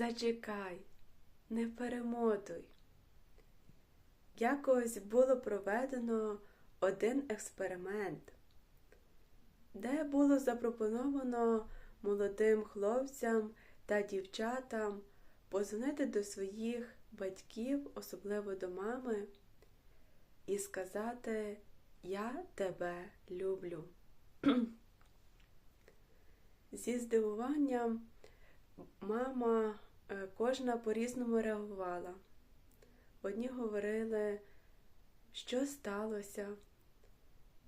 зачекай, не перемотуй. Якось було проведено один експеримент, де було запропоновано молодим хлопцям та дівчатам позвонити до своїх батьків, особливо до мами, і сказати Я тебе люблю. Зі здивуванням мама кожна по-різному реагувала. Одні говорили, що сталося,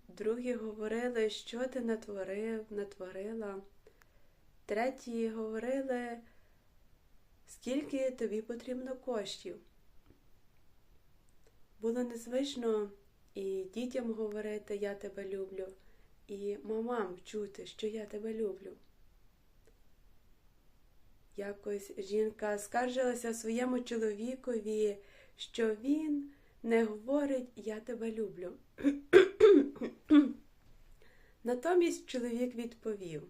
другі говорили, що ти натворив, натворила, треті говорили, скільки тобі потрібно коштів. Було незвично і дітям говорити Я тебе люблю, і мамам чути, що я тебе люблю. Якось жінка скаржилася своєму чоловікові, що він не говорить Я тебе люблю. Натомість чоловік відповів: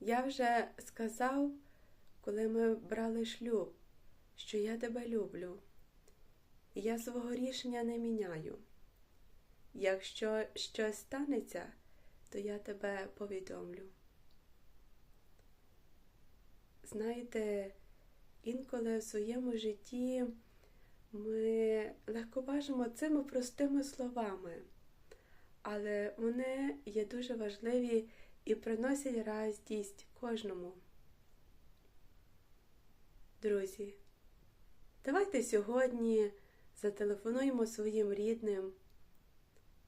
Я вже сказав, коли ми брали шлюб, що я тебе люблю, і я свого рішення не міняю. Якщо щось станеться, то я тебе повідомлю. Знаєте, інколи в своєму житті ми легковажимо цими простими словами, але вони є дуже важливі і приносять радість кожному. Друзі, давайте сьогодні зателефонуємо своїм рідним,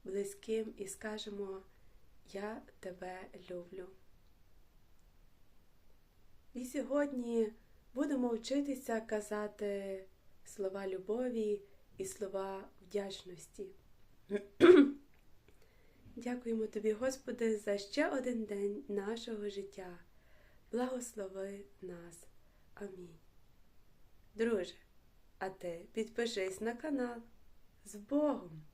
близьким і скажемо Я тебе люблю. І сьогодні будемо вчитися казати слова любові і слова вдячності. Дякуємо тобі, Господи, за ще один день нашого життя. Благослови нас. Амінь. Друже, а ти підпишись на канал. З Богом!